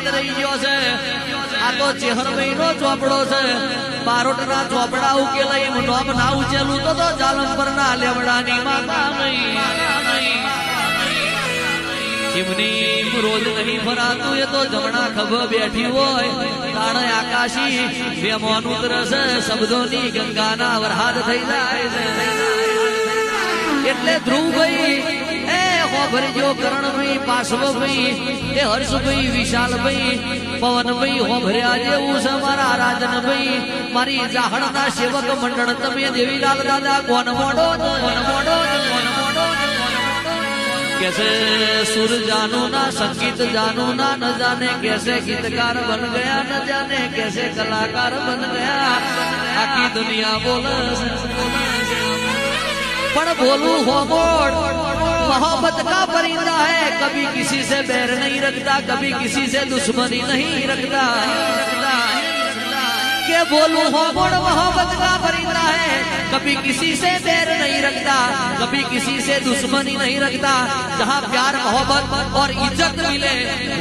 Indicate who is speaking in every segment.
Speaker 1: યાદ રહી ગયો છે. આ તો ચેહરભાઈ નો ચોપડો છે. બારોટના ચોપડા ઉકેલા એમ ના ઉચેલું તો તો ના લેવડાની માતા એમની રોજ નહીં ફરાતું એ તો જમણા ખભ બેઠી હોય. તાણે આકાશી, બે મોન ઉતરશે શબ્દોની ગંગાના વરહાદ થઈ જાય છે. એટલે ધ્રુવભાઈ ભરજો કરણભાઈ પાસવભાઈ એ હર્ષભાઈ વિશાલભાઈ પવનભાઈ હોભર્યા જેવું છે મારા રાજનભાઈ મારી જાહણતા સેવક મંડળ તમે દેવીલાલ દાદા કોન મોડો કોન મોડો કેસે સુર જાનો ના સંગીત જાનો ના ન જાને કેસે ગીતકાર બન ગયા ન જાને કેસે કલાકાર બન ગયા આખી દુનિયા બોલે પણ બોલું હો હોમોડ मोहब्बत का परिंदा है। कभी किसी से बैर नहीं रखता, कभी किसी से दुश्मनी नहीं रखता। के बोलू मोहब्बत का परिंदा है। कभी किसी से बैर नहीं रखता, कभी किसी से दुश्मनी नहीं रखता। जहाँ प्यार, मोहब्बत और इज़्ज़त मिले,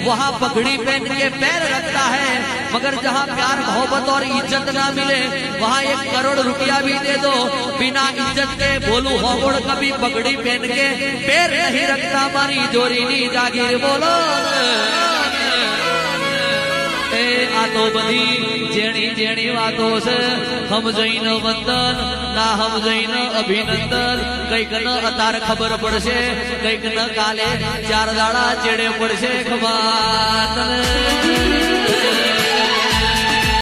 Speaker 1: वहाँ पगड़ी पहन के पैर रखता है। मगर जहाँ प्यार, मोहब्बत और इज़्ज़त ना मिले, वहाँ एक करोड़ रुपया भी दे दो। बिना इज़्ज़त के बोलू, हो गुण कभी पगड़ी पहन के पैर नहीं रखता, मारी जोरी नी जागीर बोलो। આ તો બધી જેણી જેણી વાતો છે. સમજઈ ન વંદન, ના સમજઈ જઈને અભિનંદન. કંઈક ન અતાર ખબર પડશે, કંઈક ન કાલે ચાર દાડા ચેડે પડશે ખબર